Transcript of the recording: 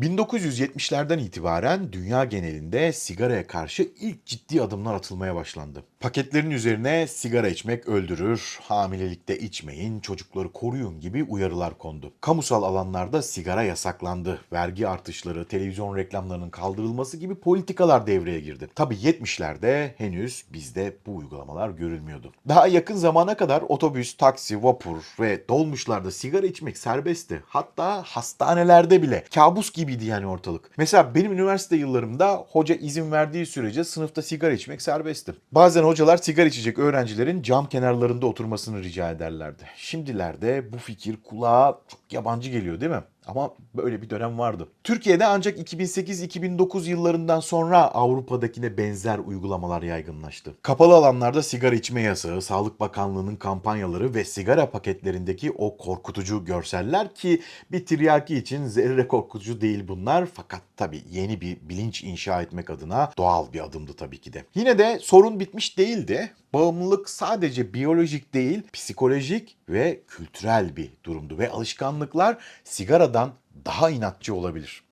1970'lerden itibaren dünya genelinde sigaraya karşı ilk ciddi adımlar atılmaya başlandı. Paketlerin üzerine sigara içmek öldürür, hamilelikte içmeyin, çocukları koruyun gibi uyarılar kondu. Kamusal alanlarda sigara yasaklandı. Vergi artışları, televizyon reklamlarının kaldırılması gibi politikalar devreye girdi. Tabii 70'lerde henüz bizde bu uygulamalar görülmüyordu. Daha yakın zamana kadar otobüs, taksi, vapur ve dolmuşlarda sigara içmek serbestti. Hatta hastanelerde bile kabus gibiydi yani ortalık. Mesela benim üniversite yıllarımda hoca izin verdiği sürece sınıfta sigara içmek serbestti. Bazen hocalar sigara içecek öğrencilerin cam kenarlarında oturmasını rica ederlerdi. Şimdilerde bu fikir kulağa çok yabancı geliyor değil mi? Ama böyle bir dönem vardı. Türkiye'de ancak 2008-2009 yıllarından sonra Avrupa'dakine benzer uygulamalar yaygınlaştı. Kapalı alanlarda sigara içme yasağı, Sağlık Bakanlığı'nın kampanyaları ve sigara paketlerindeki o korkutucu görseller ki bir tiryaki için zerre korkutucu değil bunlar fakat tabii yeni bir bilinç inşa etmek adına doğal bir adımdı tabii ki de. Yine de sorun bitmiş değildi. Bağımlılık sadece biyolojik değil, psikolojik ve kültürel bir durumdu ve alışkanlıklar sigaradan daha inatçı olabilir.